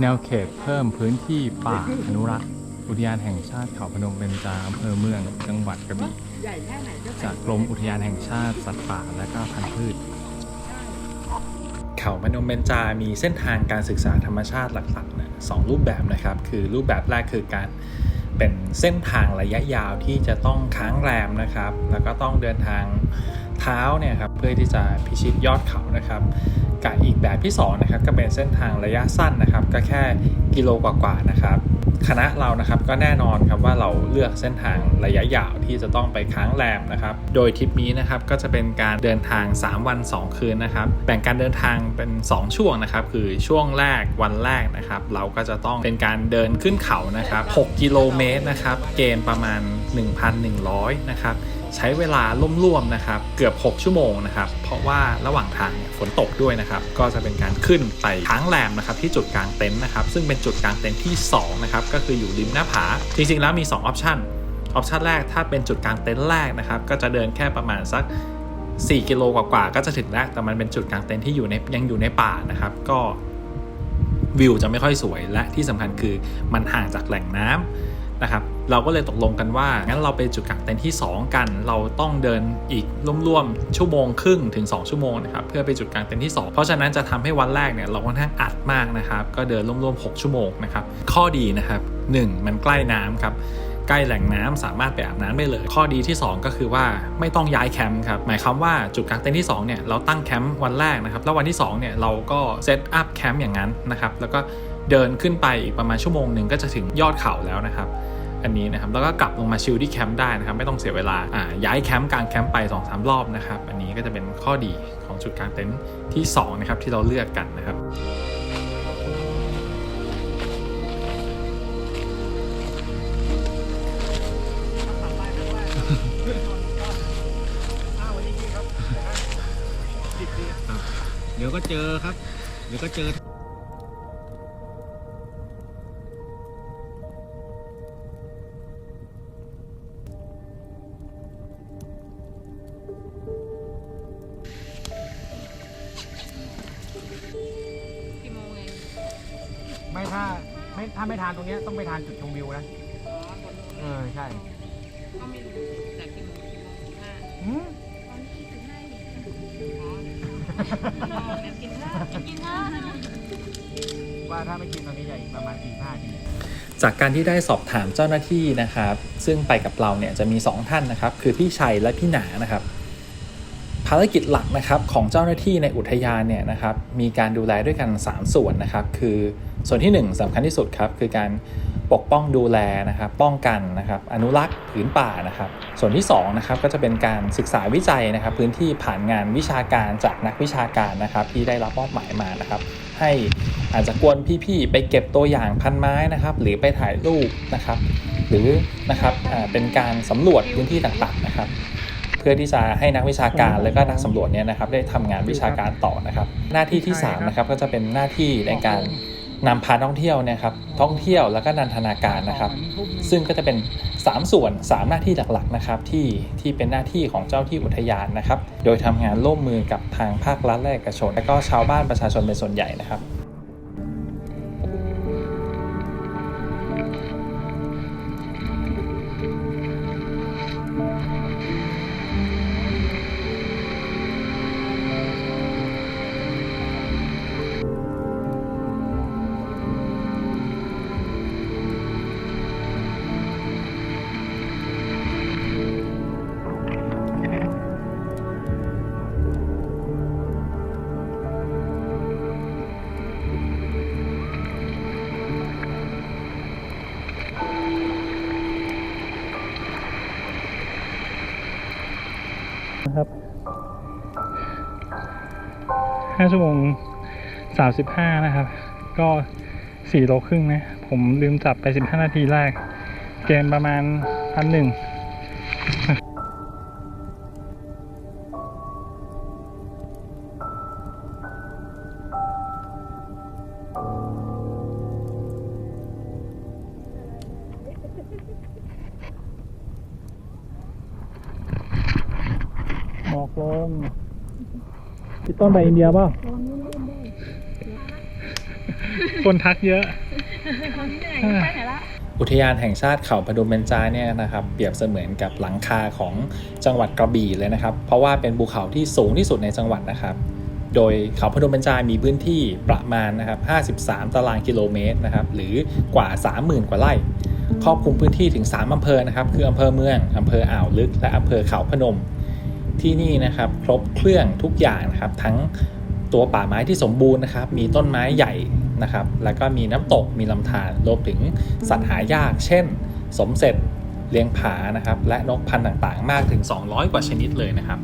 แนวเขตเพิ่มพื้นที่ป่าอนุรักษ์ อุทยานแห่งชาติเขาพนมเบญจาอำเภอเมืองจังหวัดกระบี่จากกรมอุทยานแห่งชาติสัตว์ป่าและก็พันธุ์พืช เขาพนมเบญจามีเส้นทางการศึกษาธรรมชาติหลักๆนะสองรูปแบบนะครับ คือรูปแบบแรกคือการเป็นเส้นทางระยะยาวที่จะต้องค้างแรมนะครับ แล้วก็ต้องเดินทางเท้าเนี่ยครับเพื่อที่จะพิชิตยอดเขานะครับ กับอีกแบบที่สองนะครับก็เป็นเส้นทางระยะสั้นนะครับ ก็แค่กิโลกว่าๆนะครับ คณะเรานะครับก็แน่นอนครับว่าเราเลือกเส้นทางระยะยาวที่จะต้องไปค้างแรมนะครับ โดยทริปนี้นะครับก็จะเป็นการเดินทาง 3 วัน 2 คืนนะครับ แบ่งการเดินทางเป็น 2 ช่วงนะครับ คือช่วงแรกวันแรกนะครับ เราก็จะต้องเป็นการเดินขึ้นเขานะครับ 6 กิโลเมตรนะครับ เกณฑ์ประมาณ 1,100 นะครับ ใช้เวลาร่วมๆนะครับ เกือบ 6 ชั่วโมงนะครับ เพราะว่าระหว่างทางฝนตกด้วยนะครับ ก็จะเป็นการขึ้นไปค้างแรมนะครับที่จุดกลางเต็นท์นะครับ ซึ่งเป็นจุดกลางเต็นท์ที่2นะครับก็คืออยู่ริมหน้าผา จริงๆแล้วมี 2 ออปชันออปชันแรกถ้าเป็นจุดกลางเต็นท์แรกนะครับ ก็จะเดินแค่ประมาณสัก 4 กิโลกว่าๆก็จะถึงแล้ว แต่มันเป็นจุดกลางเต็นท์ที่อยู่ในยังอยู่ในป่านะครับ ก็วิวจะไม่ค่อยสวยและที่สำคัญคือมันห่างจากแหล่งน้ำ นะครับเราก็เลยตกลงกันว่างั้นเราไปจุดกางเต็นท์ที่ 2 กัน เราต้องเดินอีกร่วมๆชั่วโมงครึ่งถึง 2 ชั่วโมงนะครับเพื่อไปจุดกางเต็นท์ที่ 2 เพราะฉะนั้นจะทำให้วันแรกเนี่ยเราค่อนข้างอัดมากนะครับก็เดินร่วมๆ6ชั่วโมงนะครับข้อดีนะครับ 1 มันใกล้น้ำครับใกล้แหล่งน้ำสามารถไปอาบน้ำได้เลย ข้อดีที่ 2 ก็คือว่าไม่ต้องย้ายแคมป์ครับหมายความว่าจุดกางเต็นท์ที่2เนี่ยเราตั้งแคมป์วันแรกนะครับแล้ววันที่2เนี่ยเราก็เซตอัพแคมป์อย่างนั้นนะครับแล้วก็เดินขึ้นไปอีกประมาณชั่วโมงหนึ่งก็จะถึงยอดเขาแล้วนะครับ อันนี้นะครับแล้วก็กลับลงมาชิลที่แคมป์ได้นะครับไม่ต้องเสียเวลาย้ายแคมป์กลางแคมป์ไป2อสรอบนะครับอันนี้ก็จะเป็นข้อดีของจุดกลางเต็นท์ที่2นะครับที่เราเลือกกันนะครับเดี๋ยวก็เจอครับ เดี๋ยวก็เจอ รงเนี้ยต้องไปทานจุดชมวิวนะอ๋อบนนู้นเออใช่ก็ไม่รู้แต่กี่โมงกี่โมงสิบห้าอืมอ๋อเนี่ยกินข้าวกินข้าวว่าถ้าไม่กินตอนนี้จะอีกประมาณสี่ห้าที จากการที่ได้สอบถามเจ้าหน้าที่นะครับ ซึ่งไปกับเราเนี่ยจะมี 2 ท่านนะครับ คือพี่ชัยและพี่หนานะครับภารกิจหลักนะครับของเจ้าหน้าที่ในอุทยานเนี่ยนะครับมีการดูแลด้วยกัน 3 ส่วนนะครับคือส่วนที่ 1สำคัญที่สุดครับคือการปกป้องดูแลนะครับป้องกันนะครับอนุรักษ์ผืนป่านะครับส่วนที่2นะครับก็จะเป็นการศึกษาวิจัยนะครับพื้นที่ผ่านงานวิชาการจากนักวิชาการนะครับที่ได้รับมอบหมายมานะครับให้อาจจะกวนพี่ๆไปเก็บตัวอย่างพันไม้นะครับหรือไปถ่ายรูปนะครับหรือนะครับเป็นการสำรวจพื้นที่ต่างๆนะครับ เพื่อที่จะให้นักวิชาการและก็นักสำรวจเนี่ยนะครับได้ทำงานวิชาการต่อนะครับ หน้าที่ที่3นะครับก็จะเป็นหน้าที่ในการนำพาท่องเที่ยวเนะครับท่องเที่ยวแล้วก็นันทนาการนะครับ ซึ่งก็จะเป็น 3 ส่วน 3 หน้าที่หลักๆนะครับที่ที่เป็นหน้าที่ของเจ้าที่อุทยานนะครับ โดยทำงานร่วมมือกับทางภาครัฐและเอกชน และก็ชาวบ้านประชาชนเป็นส่วนใหญ่นะครับนะครับ ชั่วโมงสามสิบห้านะครับ ก็สี่โลครึ่งนะ ผมลืมจับไปสิบห้านาทีแรก เกมประมาณพันหนึ่ง ต้นไปอินเดียเปล่าคนทักเยอะเหนื่อยไปไหนละอุทยานแห่งชาติเขาพนมเบญจาเนี่ยนะครับเปรียบเสมือนกับหลังคาของจังหวัดกระบี่เลยนะครับ เพราะว่าเป็นภูเขาที่สูงที่สุดในจังหวัดนะครับ โดยเขาพนมเบญจามีพื้นที่ประมาณนะครับ 53 ตารางกิโลเมตรนะครับหรือกว่า 30,000 กว่าไร่ครอบคลุมพื้นที่ถึง 3 อำเภอนะครับ คืออำเภอเมือง อำเภออ่าวลึก และอำเภอเขาพนม ที่นี่นะครับ ครบเครื่องทุกอย่างนะครับ ทั้งตัวป่าไม้ที่สมบูรณ์นะครับ มีต้นไม้ใหญ่นะครับ แล้วก็มีน้ำตกมีลำธารรวมถึงสัตว์หายาก เช่น สมเสร็จเลี้ยงผานะครับ และนกพันธุ์ต่างๆ มากถึง 200 กว่าชนิดเลยนะครับ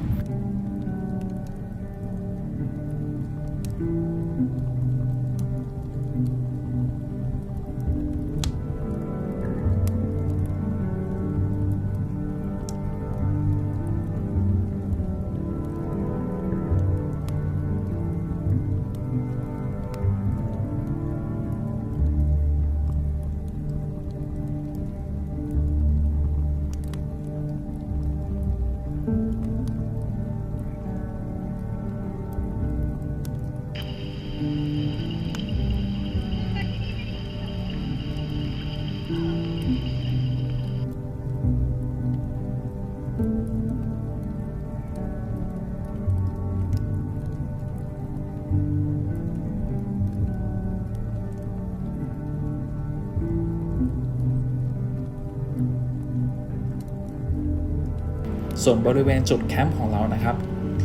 ส่วนบริเวณจุดแคมป์ของเรานะครับ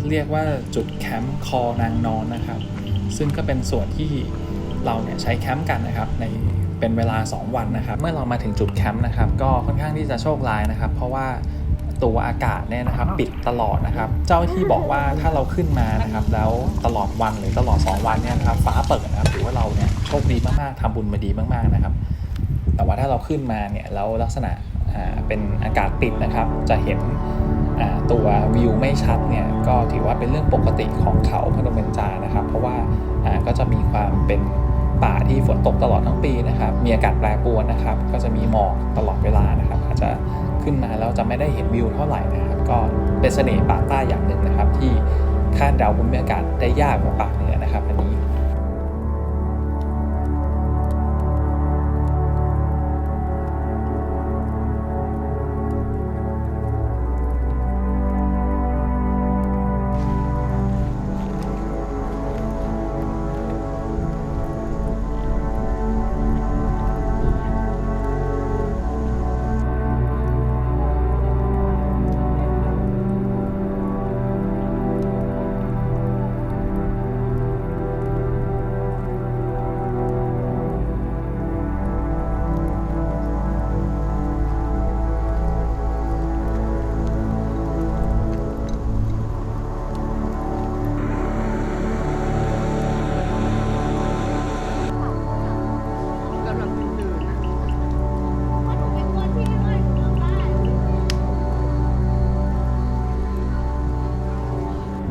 เรียกว่าจุดแคมป์คอนางนอนนะครับ ซึ่งก็เป็นส่วนที่เราเนี่ยใช้แคมป์กันนะครับในเป็นเวลา 2 วันนะครับ เมื่อเรามาถึงจุดแคมป์นะครับ ก็ค่อนข้างที่จะโชคร้ายนะครับ เพราะว่าตัวอากาศเนี่ยนะครับปิดตลอดนะครับ เจ้าหน้าที่บอกว่าถ้าเราขึ้นมานะครับ แล้วตลอดวันหรือตลอด 2 วันเนี่ยนะครับฟ้าเปิดนะครับถือว่าเราเนี่ยโชคดีมากๆทำบุญมาดีมากๆนะครับ แต่ว่าถ้าเราขึ้นมาเนี่ยแล้วลักษณะอ่าเป็นอากาศปิดนะครับ จะเห็นอ่า ตัววิวไม่ชัดเนี่ยก็ถือว่าเป็นเรื่องปกติของเขาพนมเบญจานะครับ เพราะว่าก็จะมีความเป็นป่าที่ฝนตกตลอดทั้งปีนะครับ มีอากาศแปรปรวนนะครับ ก็จะมีหมอกตลอดเวลานะครับ อาจจะขึ้นมาแล้วจะไม่ได้เห็นวิวเท่าไหร่นะครับ ก็เป็นเสน่ห์ป่าใต้อย่างหนึ่งนะครับ ที่คาดเดาภูมิอากาศได้ยากกว่าป่าเหนือนะครับ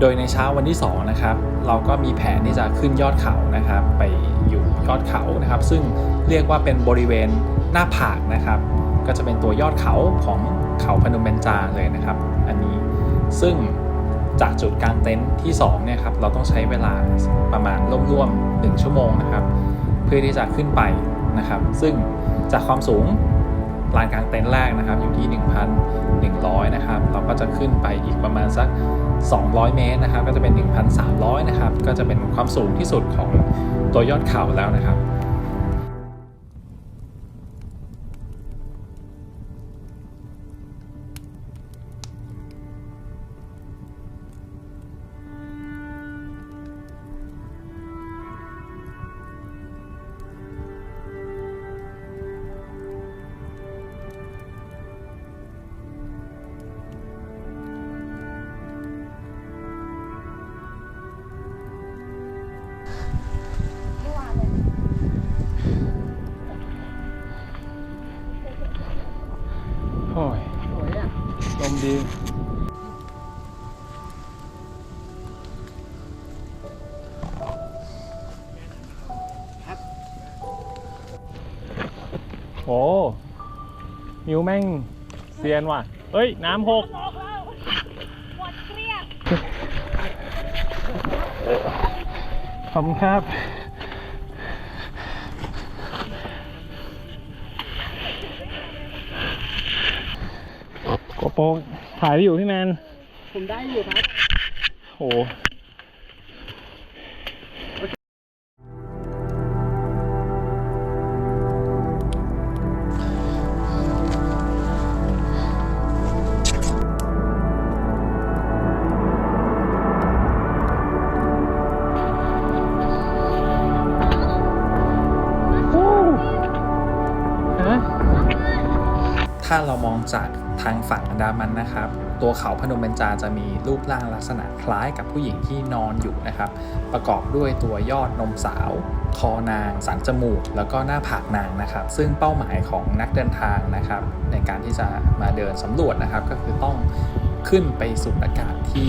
โดยในเช้าวันที่2นะครับเราก็มีแผนที่จะขึ้นยอดเขานะครับไปอยู่ยอดเขานะครับ ซึ่งเรียกว่าเป็นบริเวณหน้าผากนะครับ ก็จะเป็นตัวยอดเขาของเขาพนมเบญจาเลยนะครับ อันนี้ซึ่งจากจุดกลางเต็นท์ที่2เนี่ยครับเราต้องใช้เวลาประมาณร่วมๆ1ชั่วโมงนะครับ เพื่อที่จะขึ้นไปนะครับ ซึ่งจากความสูงลานกลางเต็นท์แรกนะครับอยู่ที่ 1,100 นะครับ เราก็จะขึ้นไปอีกประมาณสัก 200 เมตรนะครับ ก็จะเป็น 1,300 นะครับ ก็จะเป็นความสูงที่สุดของตัวยอดเขาแล้วนะครับ โอ้มิวแม่งเซียนว่ะ เอ้ย น้ำหกขอบคุณครับ โกโปรถ่ายได้อยู่พี่แมน ผมได้อยู่ครับ โห ถ้าเรามองจากทางฝั่งอันดามันนะครับ ตัวเขาพนมเบญจาจะมีรูปร่างลักษณะคล้ายกับผู้หญิงที่นอนอยู่นะครับ ประกอบด้วยตัวยอดนมสาว คอนาง สันจมูก แล้วก็หน้าผากนางนะครับ ซึ่งเป้าหมายของนักเดินทางนะครับ ในการที่จะมาเดินสำรวจนะครับ ก็คือต้องขึ้นไปสูดอากาศที่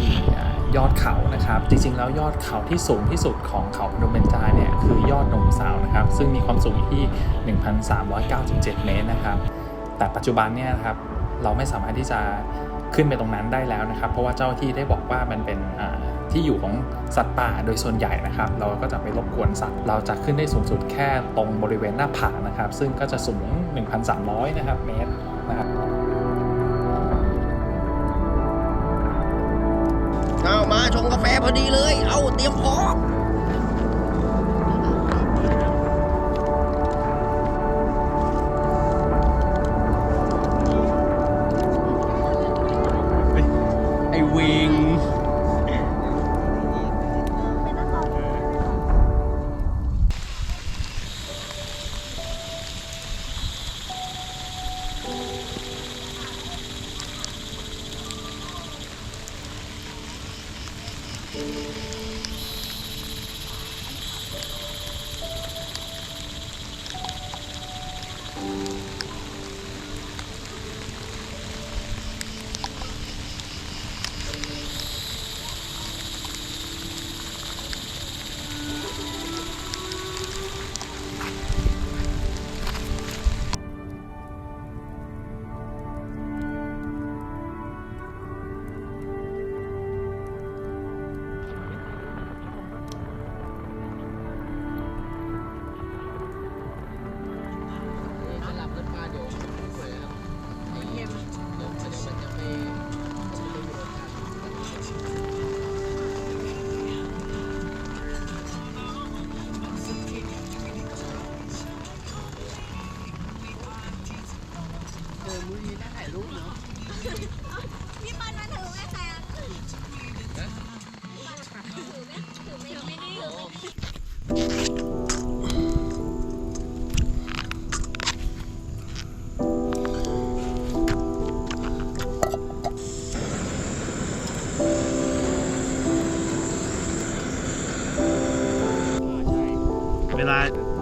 ยอดเขานะครับ จริงๆ แล้วยอดเขาที่สูงที่สุดของเขาพนมเบญจาเนี่ยคือยอดนมสาวนะครับ ซึ่งมีความสูงที่ 1,397 เมตรนะครับ แต่ปัจจุบันเนี่ยครับเราไม่สามารถที่จะขึ้นไปตรงนั้นได้แล้วนะครับ เพราะว่าเจ้าที่ได้บอกว่ามันเป็นที่อยู่ของสัตว์ป่าโดยส่วนใหญ่นะครับ เราก็จะไปรบกวนสัตว์ เราจะขึ้นได้สูงสุดแค่ตรงบริเวณหน้าผานะครับ ซึ่งก็จะสูง 1,300 นะครับเมตรนะครับเอามาชงกาแฟพอดีเลย เอาเตรียมพร้อม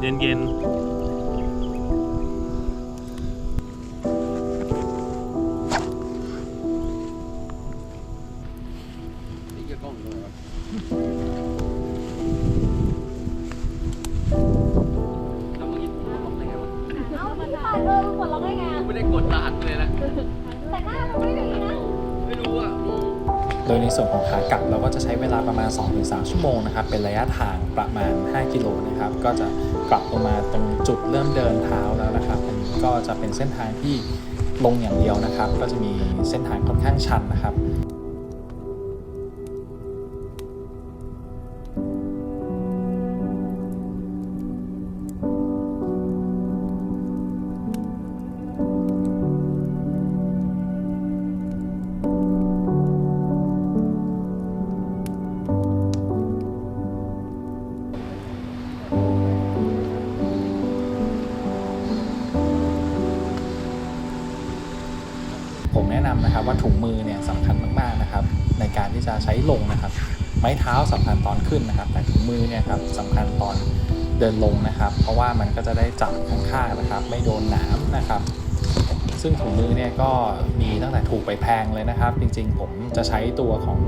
เย็นเย็นนี่จะกล้องเลยวะแล้วมึงยิ้มลงได้ไงวะเอ้าพี่ปันเออมึงกดล็อกได้ไงอะไม่ได้กดรหัสเลยนะ แต่หน้ามึงไม่ดีนะ ไม่รู้อะโดยในส่วนของขากลับเราก็จะใช้เวลาประมาณ 2-3 ชั่วโมงนะครับ เป็นระยะทางประมาณ 5 กิโลนะครับ ก็จะ กลับลงมาตรงจุดเริ่มเดินเท้าแล้วนะครับอันนี้ก็จะเป็นเส้นทางที่ลงอย่างเดียวนะครับ ก็จะมีเส้นทางค่อนข้างชันนะครับ นะนำนะครับว่าถุงมือเนี่ยสำคัญมากๆนะครับ ในการที่จะใช้ลงนะครับ ไม้เท้าสำคัญตอนขึ้นนะครับ แต่ถุงมือเนี่ยครับสำคัญตอนเดินลงนะครับ เพราะว่ามันก็จะได้จับข้างๆนะครับ ไม่โดนหนามนะครับซึ่งถุงมือเนี่ยก็มีตั้งแต่ถูกไปแพงเลยนะครับ จริงๆ ผมจะใช้ตัวของ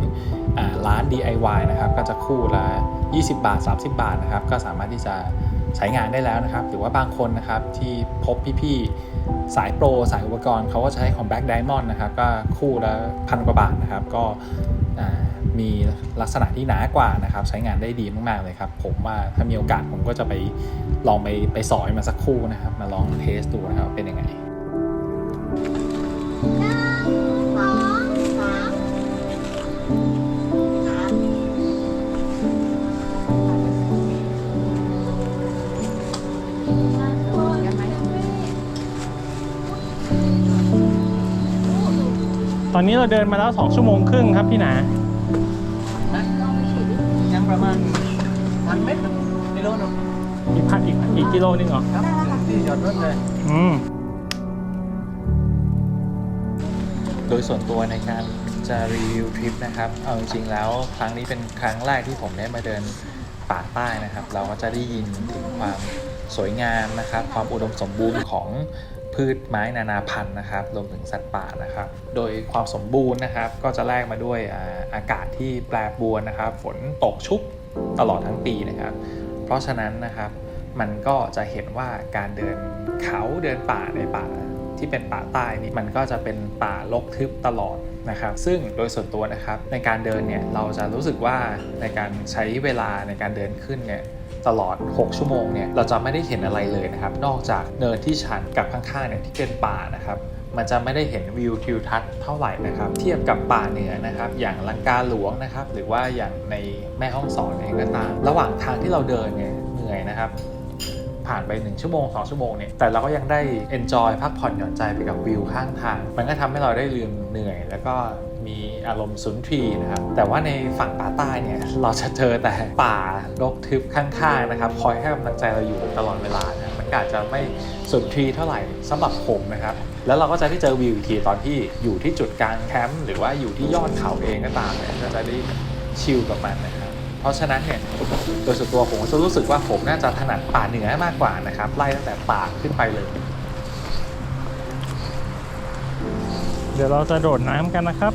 อร้าน DIY นะครับ ก็จะคู่ละ 20 บาท 30 บาทนะครับ ก็สามารถที่จะใช้งานได้แล้วนะครับ หรือว่าบางคนนะครับที่พบพี่ๆ สายโปรสายอุปกรณ์เขาก็ใช้ของ Black Diamond นะครับ ก็คู่ละพันกว่าบาทนะครับ ก็มีลักษณะที่หนากว่านะครับ ใช้งานได้ดีมาก ๆ เลยครับ ผมว่าถ้ามีโอกาสผมก็จะไปลองไปไปสอยมาสักคู่นะครับ มาลองเทสดูนะครับเป็นยังไงสอง อนนี้เราเดินมาแล้ว 2 ชั่วโมงครึ่งครับพี่หนา ยังประมาณพันเมตรกิโลนึงอีกพักอีกอีกกิโลนึงเหรอ ครับถึงที่จอดรถเลย อืม โดยส่วนตัวในการจะรีวิวทริปนะครับ เอาจริงๆแล้วครั้งนี้เป็นครั้งแรกที่ผมได้มาเดินป่าใต้นะครับ เราก็จะได้ยินถึงความสวยงามนะครับ ความอุดมสมบูรณ์ของ พืชไม้นานาพันธุ์นะครับรวมถึงสัตว์ป่านะครับ โดยความสมบูรณ์นะครับ ก็จะแลกมาด้วยอากาศที่แปรปรวนนะครับ ฝนตกชุกตลอดทั้งปีนะครับ เพราะฉะนั้นนะครับมันก็จะเห็นว่าการเดินเขาเดินป่าในป่าที่เป็นป่าใต้นี่มันก็จะเป็นป่ารกทึบตลอดนะครับ ซึ่งโดยส่วนตัวนะครับในการเดินเนี่ยเราจะรู้สึกว่าในการใช้เวลาในการเดินขึ้นเนี่ย ตลอด 6 ชั่วโมงเนี่ยเราจะไม่ได้เห็นอะไรเลยนะครับ นอกจากเนินที่ชันกับข้างๆเนี่ยที่เป็นป่านะครับมันจะไม่ได้เห็นวิวทิวทัศน์เท่าไหร่นะครับ เทียบกับป่าเหนือนะครับ อย่างลังกาหลวงนะครับ หรือว่าอย่างในแม่ห้องสอนเองก็ตาม ระหว่างทางที่เราเดินเนี่ยเหนื่อยนะครับ ผ่านไป 1 ชั่วโมง 2 ชั่วโมงเนี่ย แต่เราก็ยังได้ enjoy พักผ่อนหย่อนใจไปกับวิวข้างทาง มันก็ทำให้เราได้ลืมเหนื่อย แล้วก็ มีอารมณ์สุนทรีนะครับ แต่ว่าในฝั่งป่าใต้เนี่ยเราจะเจอแต่ป่ารกทึบข้างๆนะครับ คอยให้กำลังใจเราอยู่ตลอดเวลานะมันอาจจะไม่สุนทรีเท่าไหร่สำหรับผมนะครับ แล้วเราก็จะได้เจอวิวอีกทีตอนที่อยู่ที่จุดกลางแคมป์หรือว่าอยู่ที่ยอดเขาเองก็ตามเนี่ยก็จะได้ชิลกับมันนะครับเพราะฉะนั้นเนี่ยโดยส่วนตัวผมก็จะรู้สึกว่าผมน่าจะถนัดป่าเหนือมากกว่านะครับไล่ตั้งแต่ป่าขึ้นไปเลย เดี๋ยวเราจะโดดน้ำกันนะครับ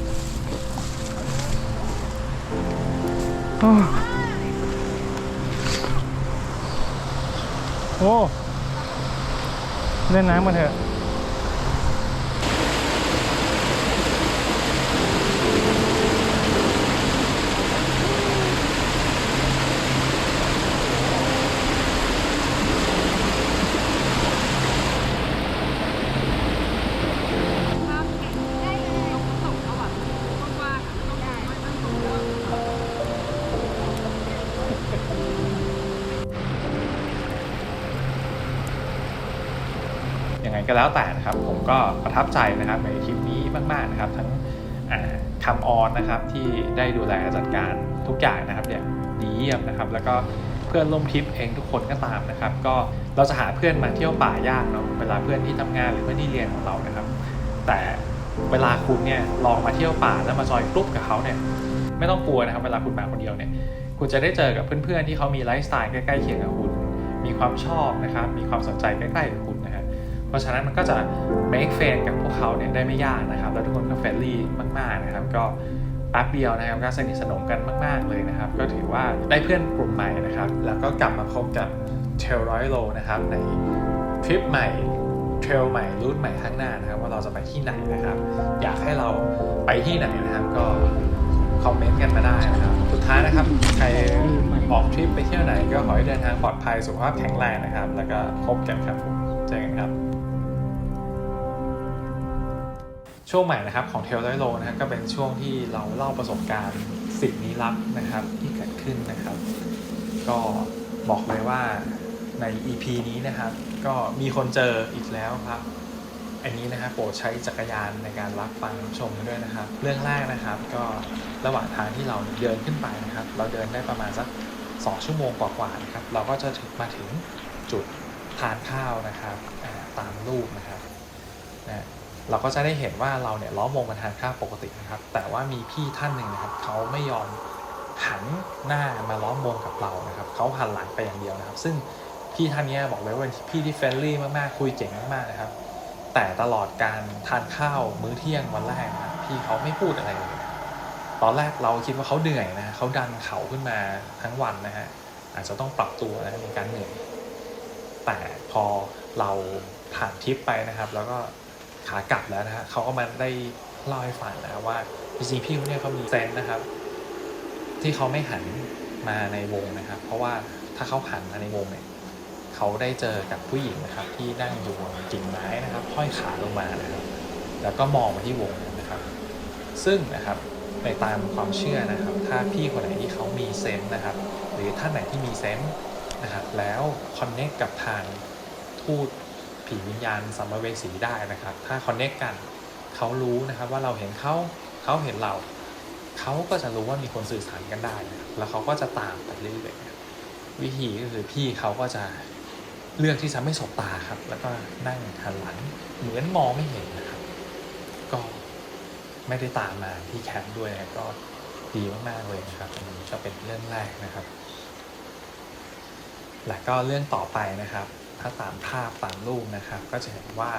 โอ้ เล่นน้ำมาเถอะ แล้วแต่นะครับ ผมก็ประทับใจนะครับในทริปนี้มาก ๆนะครับ ทั้งคำออนนะครับที่ได้ดูแลจัดการทุกอย่างนะครับอย่างดีเยี่ยมนะครับ แล้วก็เพื่อนร่วมทริปเองทุกคนก็ตามนะครับ ก็เราจะหาเพื่อนมาเที่ยวป่ายากเนาะเวลาเพื่อนที่ทำงานหรือเพื่อนที่เรียนของเรานะครับ แต่เวลาคุณเนี่ยลองมาเที่ยวป่าแล้วมาจอยกลุ่มกับเขาเนี่ยไม่ต้องกลัวนะครับ เวลาคุณมาคนเดียวเนี่ยคุณจะได้เจอกับเพื่อนๆที่เขามีไลฟ์สไตล์ใกล้ๆเคียงกับคุณ มีความชอบนะครับ มีความสนใจใกล้ๆกับคุณนะครับ เพราะฉะนั้นมันก็จะ make friend กับพวกเขาเนี่ยได้ไม่ยากนะครับ แล้วทุกคนก็เฟรนลี่มาก ๆนะครับ ก็แป๊บเดียวนะครับก็สนิทสนมกันมาก ๆเลยนะครับ ก็ถือว่าได้เพื่อนกลุ่มใหม่นะครับ แล้วก็กลับมาพบกับเทรลร้อยโลนะครับในทริปใหม่เทรลใหม่รูทใหม่ข้างหน้านะครับว่าเราจะไปที่ไหนนะครับ อยากให้เราไปที่ไหนนะครับก็คอมเมนต์กันมาได้นะครับ สุดท้ายนะครับใครออกทริปไปเที่ยวไหนก็ขอให้เดินทางปลอดภัยสุขภาพแข็งแรงนะครับ แล้วก็พบกันครับผมเจอกันครับ ช่วงใหม่นะครับของเทลไดโลนะครับก็เป็นช่วงที่เราเล่าประสบการณ์สิ่งลี้ลับนะครับที่เกิดขึ้นนะครับ ก็บอกเลยว่าใน EP นี้นะครับ ก็มีคนเจออีกแล้วครับ อันนี้นะครับโปรดใช้จักรยานในการรับฟังชมกันด้วยนะครับ เรื่องแรกนะครับ ก็ระหว่างทางที่เราเดินขึ้นไปนะครับ เราเดินได้ประมาณสัก2ชั่วโมงกว่าๆนะครับ เราก็จะถึงมาถึงจุดทานข้าวนะครับตามรูปนะครับนะ เราก็จะได้เห็นว่าเราเนี่ยล้อมวงกันทานข้าวปกตินะครับ แต่ว่ามีพี่ท่านหนึ่งนะครับเขาไม่ยอมหันหน้ามาล้อมวงกับเรานะครับเขาหันหลังไปอย่างเดียวนะครับ ซึ่งพี่ท่านนี้บอกเลยว่าเป็นพี่ที่เฟรนลี่มากๆคุยเจ๋งมากๆนะครับ แต่ตลอดการทานข้าวมื้อเที่ยงวันแรกนะพี่เขาไม่พูดอะไรเลยตอนแรกเราคิดว่าเขาเหนื่อยนะเขาดันเขาขึ้นมาทั้งวันนะฮะอาจจะต้องปรับตัวนะในการเหนื่อยแต่พอเราผ่านทริปไปนะครับ แล้วก็ ขากลับแล้วนะฮะเขาก็มาได้เล่าให้ฟังนะครับว่าจริงๆพี่คนเนี้เขามีเซนส์นะครับ ที่เขาไม่หันมาในวงนะครับ เพราะว่าถ้าเขาหันมาในวงเนี่ยเขาได้เจอกับผู้หญิงนะครับ ที่นั่งอยู่บนกิ่งไม้นะครับห้อยขาลงมานะครับ แล้วก็มองมาที่วงนะครับ ซึ่งนะครับในตามความเชื่อนะครับ ถ้าพี่คนไหนที่เขามีเซนส์นะครับ หรือท่านไหนที่มีเซนส์นะครับแล้วคอนเน c t กับทางทูต ผีวิญญาณสัมภเวสีได้นะครับ ถ้าคอนเน c t กันเขารู้นะครับว่าเราเห็นเขาเขาเห็นเราเขาก็จะรู้ว่ามีคนสื่อสารกันได้นะแล้วเขาก็จะตามไปเรื่อยๆวิธีก็คือพี่เขาก็จะเลือกที่จะไม่สบตาครับ แล้วก็นั่งหันหลังเหมือนมองไม่เห็นนะครับ ก็ไม่ได้ตามมาที่แคมป์ด้วยก็ดีมากๆเลยนะครับอันนี้ก็เป็นเรื่องแรกนะครับ และก็เรื่องต่อไปนะครับ ถ้าตามภาพตามรูปนะครับ ก็จะเห็นว่า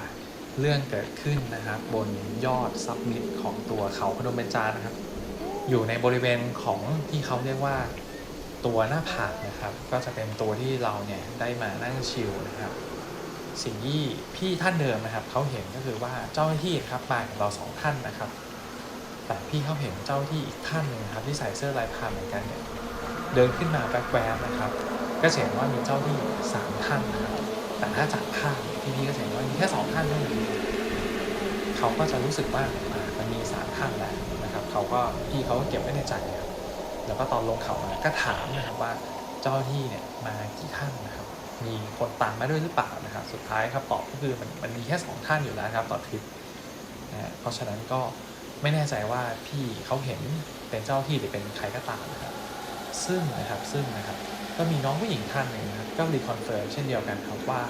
เรื่องเกิดขึ้นนะครับบนยอดซับมิดของตัวเขาพนมเบญจานะครับ อยู่ในบริเวณของที่เขาเรียกว่าตัวหน้าผากนะครับ ก็จะเป็นตัวที่เราเนี่ยได้มานั่งชิลนะครับ สิ่งที่พี่ท่านเดิมนะครับเขาเห็นก็คือว่าเจ้าหน้าที่ครับมากับเราสองท่านนะครับ แต่พี่เขาเห็นเจ้าหน้าที่อีกท่านหนึ่งนะครับที่ใส่เสื้อลายพรางเหมือนกันเนี่ยเดินขึ้นมาแวบๆนะครับ ก็จะเห็นว่ามีเจ้าหน้าที่สามท่านนะครับ แต่ถ้าจากภาพเนี่พี่ก็จะเห็นว่ามีแค่สองท่านเท่านั้นเขาก็จะรู้สึกว่ามันมีสามท่านแล้วนะครับ เขาก็พี่เขาก็เก็บไว้ในใจครับแล้วก็ตอนลงเขามาก็ถามนะครับว่าเจ้าที่เนี่ยมากี่ท่านนะครับ มีคนตามมาด้วยหรือเปล่านะครับ สุดท้ายครับตอบก็คือมันมันมีแค่สองท่านอยู่แล้วครับต่อทริปนะเพราะฉะนั้นก็ไม่แน่ใจว่าพี่เขาเห็นเป็นเจ้าหน้าที่หรือเป็นใครก็ตามนะครับ ซึ่งนะครับซึ่งนะครับก็มีน้องผู้หญิงท่านหนึ่งนะครับก็รีคอนเฟิร์มเช่นเดียวกันครับว่า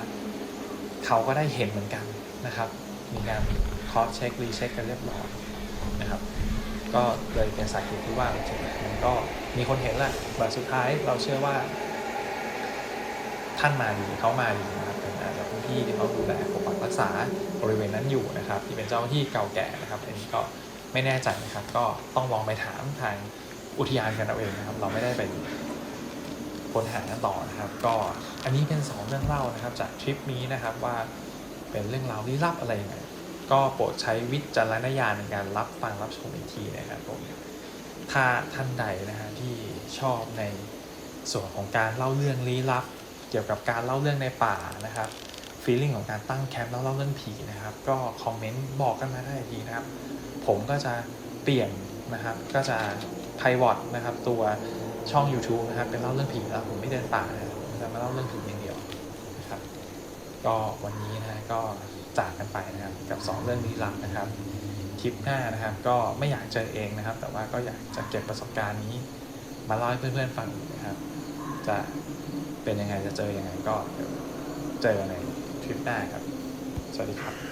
เขาก็ได้เห็นเหมือนกันนะครับ มีการคอสเช็ครีเช็คกันเรียบร้อยนะครับก็เลยเป็นสาเหตุที่ว่าจริงๆมันก็มีคนเห็นแหละแต่สุดท้ายเราเชื่อว่า ท่านมาดีเขามาดีนะครับเป็นอาจจะพื้นที่ที่เขาดูแลปกปักรักษาบริเวณนั้นอยู่นะครับ ที่เป็นเจ้าที่เก่าแก่นะครับอันนี้ก็ไม่แน่ใจนะครับ ก็ต้องลองไปถามทาง อุทยานกันเอาเองนะครับ เราไม่ได้ไปค้นหาต่อนะครับ ก็อันนี้เป็นสองเรื่องเล่านะครับ จากทริปนี้นะครับว่าเป็นเรื่องราวลี้ลับอะไรยังไงก็โปรดใช้วิจารณญาณในการรับฟังรับชมอีกทีนะครับผมถ้าท่านใดนะฮะที่ชอบในส่วนของการเล่าเรื่องลี้ลับ เกี่ยวกับการเล่าเรื่องในป่านะครับฟีลลิ่งของการตั้งแคมป์แล้วเล่าเรื่องผีนะครับ ก็คอมเมนต์บอกกันมาได้ทีนะครับ ผมก็จะเปลี่ยนนะครับ ก็จะ ไพวอตนะครับ ตัวช่อง YouTube นะครับ เป็นเล่าเรื่องผีแล้วผมไม่เดินป่านะครับจะมาเล่าเรื่องผีอย่างเดียวนะครับ ก็วันนี้นะก็จากกันไปนะครับ กับสองเรื่องลี้ลับนะครับคลิปหน้านะครับ ก็ไม่อยากเจอเองนะครับ แต่ว่าก็อยากจะเก็บประสบการณ์นี้ มาเล่าให้เพื่อนๆฟังนะครับ จะเป็นยังไงจะเจอยังไงก็เจอในทริปหน้าครับ สวัสดีครับ